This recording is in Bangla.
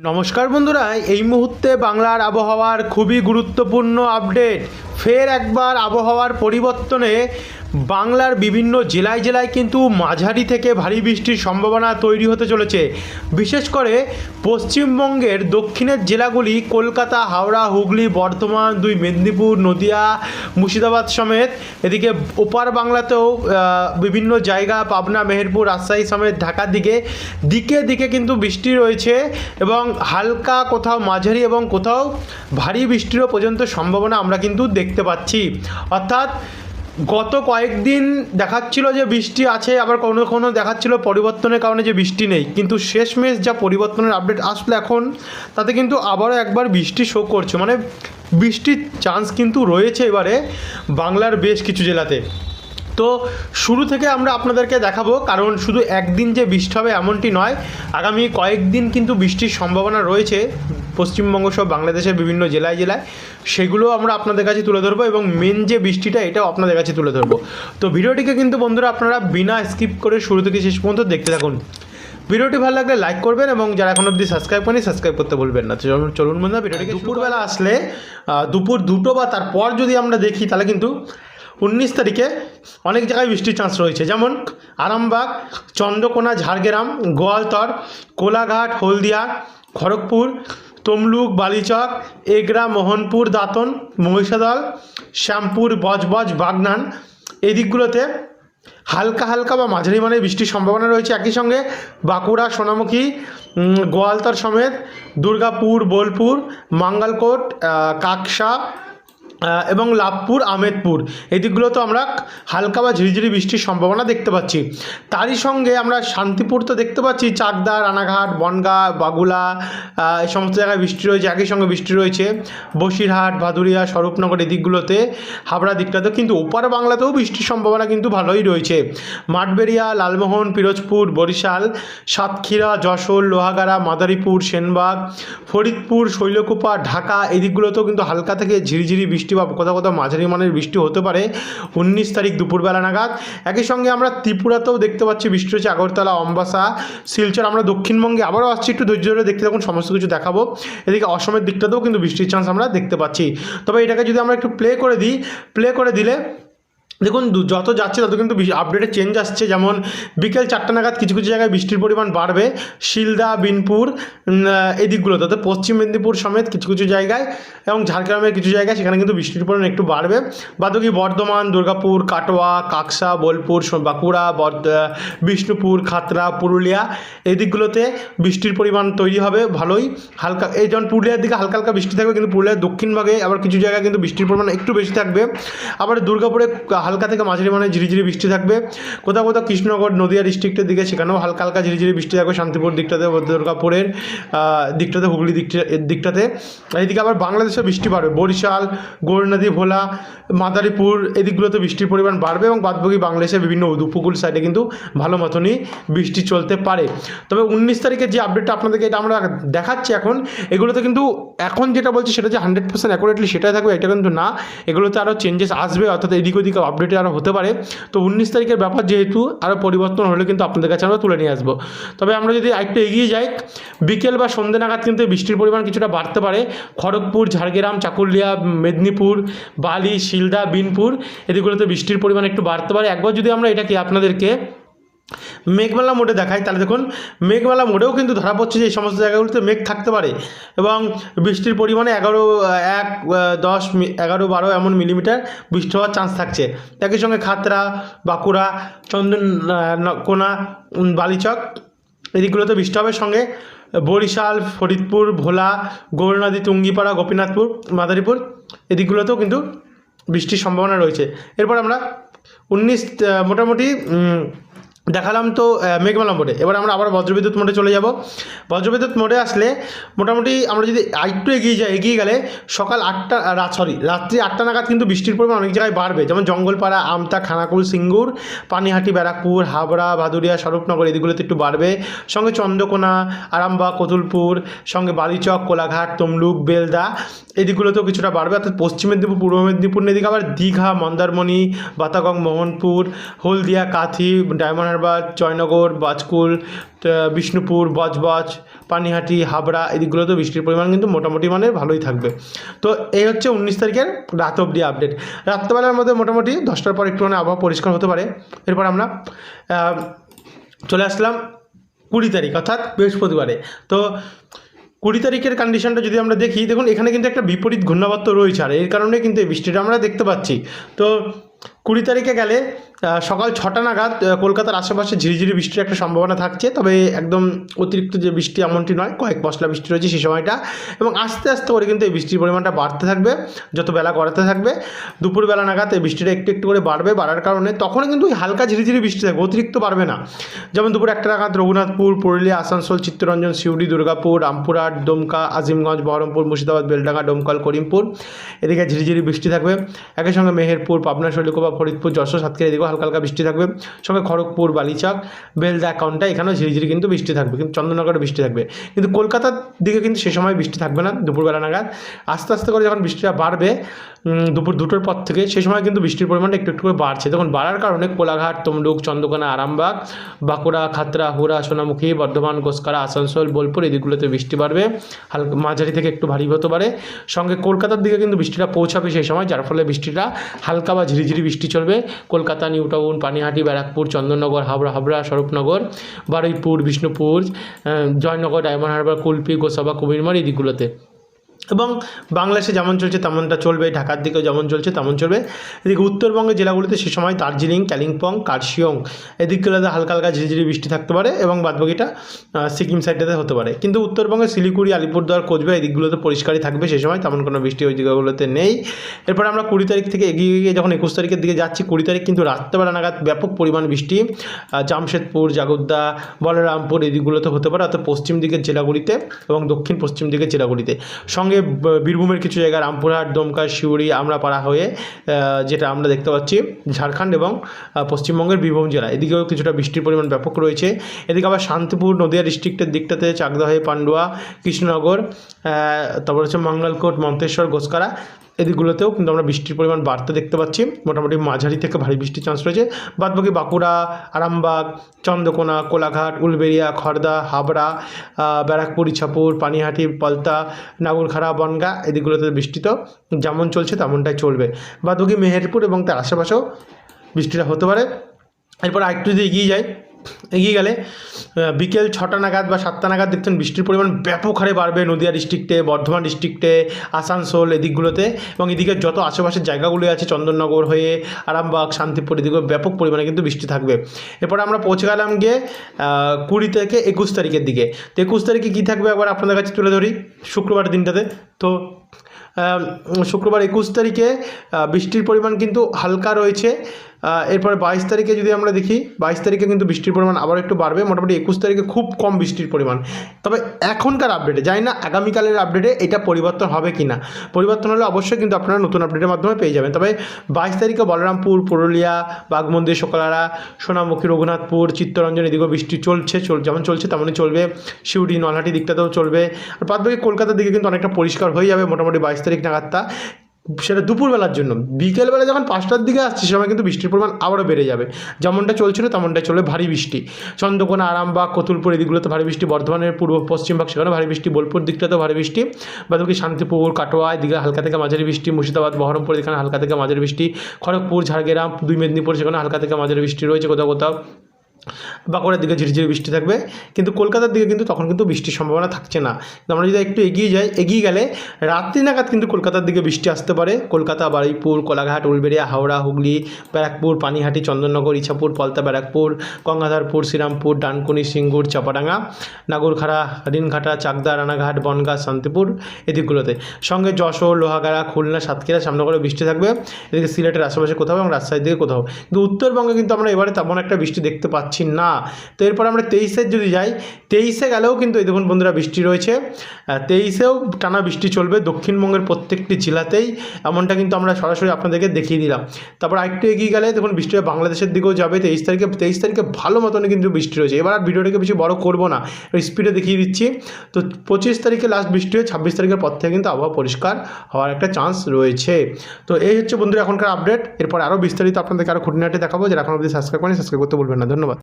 নমস্কার বন্ধুরা এই মুহূর্তে বাংলার আবহাওয়ার খুবই গুরুত্বপূর্ণ আপডেট ফের একবার আবহাওয়ার পরিবর্তনে বাংলার বিভিন্ন জেলায় জেলায় কিন্তু মাঝারি থেকে ভারী বৃষ্টির সম্ভাবনা তৈরি হতে চলেছে। বিশেষ করে পশ্চিমবঙ্গের দক্ষিণের জেলাগুলি কলকাতা, হাওড়া, হুগলি, বর্ধমান, দুই মেদিনীপুর, নদিয়া, মুর্শিদাবাদ সমেত। এদিকে ওপার বাংলাতেও বিভিন্ন জায়গা পাবনা, মেহেরপুর, রাজশাহী সমেত ঢাকার দিকে দিকে দিকে কিন্তু বৃষ্টি রয়েছে এবং হালকা কোথাও মাঝারি এবং কোথাও ভারী বৃষ্টিরও পর্যন্ত সম্ভাবনা আমরা কিন্তু দেখতে পাচ্ছি। অর্থাৎ গত কয়েকদিন দেখাচ্ছিল যে বৃষ্টি আছে, আবার কোনো কোনো দেখাচ্ছিল পরিবর্তনের কারণে যে বৃষ্টি নেই। কিন্তু শেষমেশ যা পরিবর্তনের আপডেট আসলো এখন, তাতে কিন্তু আবারও একবার বৃষ্টি শো করছে। মানে বৃষ্টির চান্স কিন্তু রয়েছে এবারে বাংলার বেশ কিছু জেলাতে। তো শুরু থেকে আমরা আপনাদেরকে দেখাবো, কারণ শুধু একদিন যে বৃষ্টি হবে এমনটি নয়, আগামী কয়েকদিন কিন্তু বৃষ্টির সম্ভাবনা রয়েছে। পশ্চিমবঙ্গ সহ বাংলাদেশের বিভিন্ন জেলায় জেলায়, সেগুলো আমরা আপনাদের কাছে তুলে ধরবো এবং মেন যে বৃষ্টিটা, এটাও আপনাদের কাছে তুলে ধরবো। তো ভিডিওটিকে কিন্তু বন্ধুরা আপনারা বিনা স্কিপ করে শুরু থেকে শেষ পর্যন্ত দেখতে থাকুন। ভিডিওটি ভালো লাগলে লাইক করবেন এবং যারা এখন অবধি সাবস্ক্রাইব করেনি সাবস্ক্রাইব করতে বলবেন না। চলুন চলুন বন্ধুরা, ভিডিওটিকে দুপুরবেলা আসলে দুপুর দুটো বা তারপর যদি আমরা দেখি, তাহলে কিন্তু উনিশ তারিখে অনেক জায়গায় বৃষ্টির চান্স রয়েছে। যেমন আরামবাগ, চন্দ্রকোনা, ঝাড়গ্রাম, গোয়ালতর, কোলাঘাট, হলদিয়া, খড়গপুর তমলুক, বালিচক, এগরা, মোহনপুর, দাঁতন, মহিষাদল, শ্যামপুর, বজবজ, বাগনান। এই দিকগুলোতে হালকা হালকা বা মাঝারি মানের বৃষ্টির সম্ভাবনা রয়েছে। একই সঙ্গে বাঁকুড়া, সোনামুখী গোয়ালতার সমেত দুর্গাপুর, বোলপুর, মাঙ্গালকোট কাকসা এবং লাভপুর আমেদপুর এই দিকগুলোতে আমরা হালকা বা ঝিরিঝিরি বৃষ্টির সম্ভাবনা দেখতে পাচ্ছি। তারই সঙ্গে আমরা শান্তিপুর তো দেখতে পাচ্ছি, চাকদা, রানাঘাট, বনগাঁ, বাগুলা এই সমস্ত জায়গায় বৃষ্টি রয়েছে, একই সঙ্গে বৃষ্টি রয়েছে। বসিরহাট, ভাদুরিয়া, স্বরূপনগর এদিকগুলোতে হাবড়া দিকটাতে কিন্তু ওপার বাংলাতেও বৃষ্টির সম্ভাবনা কিন্তু ভালোই রয়েছে। মাঠবেড়িয়া, লালমোহন, পিরোজপুর, বরিশাল, সাতক্ষীরা, যশোর, লোহাগাড়া, মাদারীপুর, সেনবাগ, ফরিদপুর, শৈলকুপা, ঢাকা এই দিকগুলোতেও কিন্তু হালকা থেকে ঝিরিঝিরি বৃষ্টি বা কোথাও কোথাও মাঝারি মানের বৃষ্টি হতে পারে, উনিশ তারিখ দুপুরবেলা নাগাদ। একই সঙ্গে আমরা ত্রিপুরাতেও দেখতে পাচ্ছি বৃষ্টি হচ্ছে আগরতলা, অম্বাসা, শিলচর। আমরা দক্ষিণবঙ্গে আবারও আসছি, একটু ধৈর্য ধরে দেখতে থাকুন, সমস্ত কিছু দেখাবো। এদিকে অসমের দিকটাতেও কিন্তু বৃষ্টির চান্স আমরা দেখতে পাচ্ছি। তবে এটাকে যদি আমরা একটু প্লে করে দিই প্লে করে দিলে দেখুন যত যাচ্ছে তত কিন্তু আপডেটে চেঞ্জ আসছে। যেমন বিকেল চারটা নাগাদ কিছু কিছু জায়গায় বৃষ্টির পরিমাণ বাড়বে। শিলদা, বিনপুর এই দিকগুলোতে অর্থাৎ পশ্চিম মেদিনীপুর সমেত কিছু কিছু জায়গায় এবং ঝাড়গ্রামের কিছু জায়গায় সেখানে কিন্তু বৃষ্টির পরিমাণ একটু বাড়বে। বাদকি বর্ধমান, দুর্গাপুর, কাটোয়া, কাকসা, বোলপুর বাঁকুড়া বিষ্ণুপুর খাতড়া পুরুলিয়া এই দিকগুলোতে বৃষ্টির পরিমাণ তৈরি হবে ভালোই। হালকা এই যেমন পুরুলিয়ার দিকে হালকা হালকা বৃষ্টি থাকবে, কিন্তু পুরুলিয়ার দক্ষিণ ভাগে আবার কিছু জায়গায় কিন্তু বৃষ্টির পরিমাণ একটু বেশি থাকবে। আবার দুর্গাপুরে হালকা থেকে মাঝারি মানে ঝিরিঝিরি বৃষ্টি থাকবে। কোথাও কোথাও কৃষ্ণনগর, নদিয়া ডিস্ট্রিক্টের দিকে, সেখানেও হালকা হালকা ঝিরিঝিরি বৃষ্টি থাকবে। শান্তিপুর দিকটাতে দুর্গাপুরের দিকটাতে, হুগলি দিকটা দিকটাতে। এইদিকে আবার বাংলাদেশে বৃষ্টি পাবে বরিশাল, গোরনদী, ভোলা মাদারীপুর এদিকগুলোতে বৃষ্টির পরিমাণ বাড়বে এবং বাদবাকি বাংলাদেশের বিভিন্ন উপকূল সাইডে কিন্তু ভালো মতনই বৃষ্টি চলতে পারে। তবে উনিশ তারিখের যে আপডেটটা আপনাদেরকে এটা আমরা দেখাচ্ছি এখন, এগুলোতে কিন্তু এখন যেটা বলছি সেটা যে হান্ড্রেড পার্সেন্ট অ্যাকুরেটলি সেটাই থাকবে, এটা কিন্তু না। এগুলোতে আরও চেঞ্জেস আসবে, অর্থাৎ এদিক ওদিক আপডেটে আরও হতে পারে। তো উনিশ তারিখের ব্যাপার যেহেতু আরও পরিবর্তন হলে কিন্তু আপনাদের কাছে আমরা তুলে নিয়ে আসব। তবে আমরা যদি আরেকটু এগিয়ে যাই, বিকেল বা সন্ধ্যে নাগাদ কিন্তু বৃষ্টির পরিমাণ কিছুটা বাড়তে পারে। খড়গপুর, ঝাড়গ্রাম, চাকুলিয়া, মেদিনীপুর, বালি শিলদা, বিনপুর এদিকগুলোতে বৃষ্টির পরিমাণ একটু বাড়তে পারে। একবার যদি আমরা এটাকে আপনাদেরকে মেঘমালা মোডে দেখাই, তাহলে দেখুন, মেঘমালা মোডেও কিন্তু ধরা পড়ছে যে এই সমস্ত জায়গাগুলোতে মেঘ থাকতে পারে এবং বৃষ্টির পরিমাণে এগারো, এক, দশ এগারো, বারো এমন মিলিমিটার বৃষ্টি হওয়ার চান্স থাকছে। একই সঙ্গে খাতরা বাঁকুড়া, চন্দন কোনা বালিচক এদিকগুলোতে বৃষ্টি হবে সঙ্গে বরিশাল, ফরিদপুর, ভোলা, গৌরনদী, টুঙ্গিপাড়া, গোপীনাথপুর, মাদারীপুর এদিকগুলোতেও কিন্তু বৃষ্টির সম্ভাবনা রয়েছে। এরপর আমরা উনিশ মোটামুটি দেখালাম তো মেঘমালা মোড়ে। এবার আমরা আবার বজ্রবিদ্যুৎ মোড়ে চলে যাব। বজ্রবিদ্যুৎ মোড়ে আসলে মোটামুটি আমরা যদি আরেকটু এগিয়ে যাই, এগিয়ে গেলে সকাল আটটা রাত সরি রাত্রি আটটা নাগাদ কিন্তু বৃষ্টির পরিমাণ অনেক জায়গায় বাড়বে। যেমন জঙ্গলপাড়া, আমতা, খানাকুল, সিঙ্গুর, পানিহাটি, ব্যারাকপুর, হাবড়া, ভাদুরিয়া, স্বরূপনগর এদিকগুলোতে একটু বাড়বে। সঙ্গে চন্দ্রকোনা, আরামবাগ, কতুলপুর, সঙ্গে বালিচক, কোলাঘাট, তমলুক, বেলদা এদিকগুলোতেও কিছুটা বাড়বে। অর্থাৎ পশ্চিম মেদিনীপুর, পূর্ব মেদিনীপুর, এদিকে আবার দীঘা, মন্দারমণি, বাতাগং, মোহনপুর, হলদিয়া, কাথি, ডায়মন্ড হারবার জয়নগর, বাজকুল বিষ্ণুপুর, বজবজ, পানিহাটি, হাবড়া এদিকগুলোতে বৃষ্টির পরিমাণ কিন্তু মোটামুটি মানে ভালোই থাকবে। তো এই হচ্ছে উনিশ তারিখের রাত অবধি আপডেট রাত্রেবেলার মধ্যে মোটামুটি দশটার পর একটুখানি আবহাওয়া পরিষ্কার হতে পারে। এরপর আমরা চলে আসলাম কুড়ি তারিখ, অর্থাৎ বৃহস্পতিবারে। তো কুড়ি তারিখের কন্ডিশনটা যদি আমরা দেখি, দেখুন এখানে কিন্তু একটা বিপরীত ঘূর্ণাবর্ত রয়েছে। আর এর কারণে কিন্তু এই বৃষ্টিটা আমরা দেখতে পাচ্ছি। তো কুড়ি তারিখে গেলে সকাল ছটা নাগাদ কলকাতার আশেপাশে ঝিরিঝিরি বৃষ্টির একটা সম্ভাবনা থাকছে, তবে একদম অতিরিক্ত যে বৃষ্টি এমনটি নয়, কয়েক পশলা বৃষ্টি রয়েছে সেই সময়টা, এবং আস্তে আস্তে করে কিন্তু এই বৃষ্টির পরিমাণটা বাড়তে থাকবে, যত বেলা গড়াতে থাকবে, দুপুরবেলা নাগাদ এই বৃষ্টিটা একটু একটু করে বাড়বে, বাড়ার কারণে তখনই কিন্তু ওই হালকা ঝিরিঝিরি বৃষ্টি থাকবে, অতিরিক্ত বাড়বে না। যেমন দুপুর একটা নাগাদ রঘুনাথপুর, পুরুলিয়া, আসানসোল, চিত্তরঞ্জন, সিউড়ি, দুর্গাপুর, রামপুরহাট, দমকা, আজিমগঞ্জ, বহরমপুর, মুর্শিদাবাদ, বেলডাঙ্গা, ডোমকল, করিমপুর, এদিকে ঝিরিঝিরি বৃষ্টি থাকবে। একই সঙ্গে মেহেরপুর, পাবনা, শৈলকুপা, ফরিদপুর, যশোর, সাতক্ষীরা, এদিকেও হালকা হালকা বৃষ্টি থাকবে। সঙ্গে খড়গপুর, বালিচক, বেলদা কাউন্টা এখানেও ঝিরিঝিরি কিন্তু বৃষ্টি থাকবে, কিন্তু চন্দননগরে বৃষ্টি থাকবে। কিন্তু কলকাতার দিকে কিন্তু সে সময় বৃষ্টি থাকবে না, দুপুরবেলা নাগাদ। আস্তে আস্তে করে যখন বৃষ্টিটা বাড়বে দুপুর দুটোর পর থেকে সেই সময় কিন্তু বৃষ্টির পরিমাণটা একটু একটু করে বাড়ছে। তখন বাড়ার কারণে কোলাঘাট, তমলুক, চন্দ্রকোনা, আরামবাগ, বাঁকুড়া খাতরা হুড়া, সোনামুখী, বর্ধমান গোসকারা আসানসোল, বোলপুর এদিকগুলোতে বৃষ্টি বাড়বে। হালকা মাঝারি থেকে একটু ভারী হতে পারে। সঙ্গে কলকাতার দিকে কিন্তু বৃষ্টিটা পৌঁছাবে সেই সময়, যার ফলে বৃষ্টিটা হালকা বা ঝিরিঝিরি বৃষ্টি চলবে। কলকাতা, নিউ টাউন পানিহাটি, ব্যারাকপুর, চন্দননগর, হাবড়া হাবড়া, স্বরূপনগর, বারুইপুর, বিষ্ণুপুর জয়নগর, ডায়মন্ড হারবার, কুলপি, গোসাবা, কুমিরমার, এই দিকগুলোতে। এবং বাংলাদেশে যেমন চলছে তেমনটা চলবে, ঢাকার দিকেও যেমন চলছে তেমন চলবে। এদিকে উত্তরবঙ্গের জেলাগুলিতে সে সময় দার্জিলিং, কালিম্পং, কার্শিয়ং এদিকগুলোতে হালকা হালকা ঝিরিঝিরি বৃষ্টি থাকতে পারে এবং বাদবাকিটা সিকিম সাইডটাতে হতে পারে। কিন্তু উত্তরবঙ্গের শিলিগুড়ি, আলিপুরদুয়ার, কোচবিহার এদিকগুলোতে পরিষ্কারই থাকবে, সে সময় তেমন কোনো বৃষ্টি ওই জায়গাগুলোতে নেই। এরপর আমরা কুড়ি তারিখ থেকে এগিয়ে গিয়ে যখন একুশ তারিখের দিকে যাচ্ছি, কুড়ি তারিখ কিন্তু রাত্রেবেলা নাগাদ ব্যাপক পরিমাণ বৃষ্টি জামশেদপুর, জাগদ্দা, বলরামপুর এদিকগুলোতে হতে পারে, অর্থাৎ পশ্চিম দিকের জেলাগুলিতে এবং দক্ষিণ পশ্চিম দিকের জেলাগুলিতে। সঙ্গে বীরভূমের কিছু জায়গা, রামপুরহাট, দমকা আমরা পাড়া হয়ে যেটা আমরা দেখতে পাচ্ছি, ঝাড়খণ্ড এবং পশ্চিমবঙ্গের বীরভূম জেলা এদিকেও কিছুটা বৃষ্টির পরিমাণ ব্যাপক রয়েছে। এদিকে আবার শান্তিপুর, নদিয়া ডিস্ট্রিক্টের দিকটাতে চাকদহে, পান্ডুয়া, কৃষ্ণনগর তারপর হচ্ছে মঙ্গলকোট, মন্তেশ্বর, গোসকারা এদিকগুলোতেও কিন্তু আমরা বৃষ্টির পরিমাণ বাড়তে দেখতে পাচ্ছি। মোটামুটি মাঝারি থেকে ভারী বৃষ্টির চান্স রয়েছে। বাদবাকি বাঁকুড়া, আরামবাগ, চন্দ্রকোনা, কোলাঘাট, উলবেড়িয়া খড়দা হাবড়া ব্যারাকপুর, ইছাপুর, পানিহাটি, পলতা, নাগরখাড়া, বনগা এদিকগুলোতে বৃষ্টি তো যেমন চলছে তেমনটাই চলবে। বাদবাকি মেহেরপুর এবং তার আশেপাশেও বৃষ্টিটা হতে পারে। এরপর আরেকটু যদি এগিয়ে যাই এগিয়ে গেলে বিকেল ছটা নাগাদ বা সাতটা নাগাদ দেখতেন বৃষ্টির পরিমাণ ব্যাপক হারে বাড়বে নদিয়া ডিস্ট্রিক্টে বর্ধমান ডিস্ট্রিক্টে আসানসোল এদিকগুলোতে এবং এদিকে যত আশেপাশের জায়গাগুলো আছে চন্দননগর হয়ে আরামবাগ, শান্তিপুর এদিকে ব্যাপক পরিমাণে কিন্তু বৃষ্টি থাকবে। এরপরে আমরা পৌঁছে গেলাম গিয়ে কুড়ি থেকে একুশ তারিখের দিকে। তো একুশ তারিখে কী থাকবে একবার আপনাদের কাছে তুলে ধরি শুক্রবার দিনটাতে? তো শুক্রবার একুশ তারিখে বৃষ্টির পরিমাণ কিন্তু হালকা রয়েছে। এরপরে বাইশ তারিখে যদি আমরা দেখি, বাইশ তারিখে কিন্তু বৃষ্টির পরিমাণ আবার একটু বাড়বে, মোটামুটি একুশ তারিখে খুব কম বৃষ্টির পরিমাণ। তবে এখনকার আপডেটে জানি না আগামীকালের আপডেটে এটা পরিবর্তন হবে কি না পরিবর্তন হলে অবশ্যই কিন্তু আপনারা নতুন আপডেটের মাধ্যমে পেয়ে যাবেন। তবে বাইশ তারিখে বলরামপুর, পুরুলিয়া বাঘমন্দির শোকলারা, সোনামুখী, রঘুনাথপুর, চিত্তরঞ্জন, এদিকেও বৃষ্টি চলছে, চল, যেমন চলছে তেমনই চলবে। শিউড়ি নলহাটি দিকটাতেও চলবে। আর বাকি কলকাতার দিকে কিন্তু অনেকটা পরিষ্কার হয়ে যাবে মোটামুটি বাইশ তারিখ নাগাদটা। সেটা দুপুরবেলার জন্য। বিকেলবেলা যখন পাঁচটার দিকে আসছে সময় কিন্তু বৃষ্টির পরিমাণ আবারও বেড়ে যাবে। যেমনটা চলছিল, তেমনটাই চলবে ভারী বৃষ্টি। চন্দ্রকোনা, আরামবাগ, কতুলপুর এদিকগুলোতে ভারী বৃষ্টি, বর্ধমানের পূর্ব, পশ্চিম ভাগ সেখানে ভারী বৃষ্টি, বোলপুর দিকটাতেও ভারী বৃষ্টি। বাদবাকি শান্তিপুর, কাটোয়া, এদিকে হালকা থেকে মাঝারি বৃষ্টি, মুর্শিদাবাদ, বহরমপুর এখানে হালকা থেকে মাঝারি বৃষ্টি। খড়গপুর, ঝাড়গ্রাম, দুই মেদিনীপুর সেখানে হালকা থেকে মাঝারি বৃষ্টি রয়েছে কোথাও কোথাও। বাঁকুড়ার দিকে ঝিরিঝিরি বৃষ্টি থাকবে, কিন্তু কলকাতার দিকে কিন্তু তখন কিন্তু বৃষ্টির সম্ভাবনা থাকছে না। আমরা যদি একটু এগিয়ে যাই, এগিয়ে গেলে রাত্রি নাগাদ কিন্তু কলকাতার দিকে বৃষ্টি আসতে পারে। কলকাতা, বারুইপুর, কোলাঘাট, উলবেড়িয়া, হাওড়া, হুগলি, ব্যারাকপুর, পানিহাটি, চন্দননগর, ইছাপুর, পলতা, ব্যারাকপুর, গঙ্গাধারপুর, শ্রীরামপুর, ডানকুনি, সিঙ্গুর, চাপাডাঙ্গা, নাগরখাড়া রিনঘাটা চাকদা, রানাঘাট, বনগাঁ, শান্তিপুর এদিকগুলোতে সঙ্গে যশোর, লোহাগাড়া, খুলনা, সাতক্ষীরা সামনে বৃষ্টি থাকবে। এদিকে সিলেটের আশেপাশে কোথাও এবং রাজশাহীর দিকে কোথাও। কিন্তু উত্তরবঙ্গে কিন্তু আমরা এবারে তেমন একটা বৃষ্টি দেখতে পাচ্ছি না। তো এরপর আমরা তেইশের যদি যাই, তেইশে গেলেও কিন্তু এই দেখুন বন্ধুরা বৃষ্টি রয়েছে। তেইশেও টানা বৃষ্টি চলবে দক্ষিণবঙ্গের প্রত্যেকটি জেলাতেই, এমনটা কিন্তু আমরা সরাসরি আপনাদেরকে দেখিয়ে দিলাম। তারপর আরেকটু এগিয়ে গেলে দেখুন বৃষ্টিটা বাংলাদেশের দিকেও যাবে, তেইশ তারিখে তেইশ তারিখে ভালো মতনই কিন্তু বৃষ্টি রয়েছে। এবার আর ভিডিওটাকে বেশি বড় করব না স্পিডে দেখিয়ে দিচ্ছি। তো পঁচিশ তারিখে লাস্ট বৃষ্টি হয়ে ছাব্বিশ তারিখের পর থেকে কিন্তু আবহাওয়া পরিষ্কার হওয়ার একটা চান্স রয়েছে। তো এই হচ্ছে বন্ধুরা এখনকার আপডেট এরপর আরও বিস্তারিত আপনাদেরকে আরও খুঁটিনাটি দেখাবো। যারা এখন অবধি সাবস্ক্রাইব করেন সাবস্ক্রাইব করতে বলবেন না। ধন্যবাদ।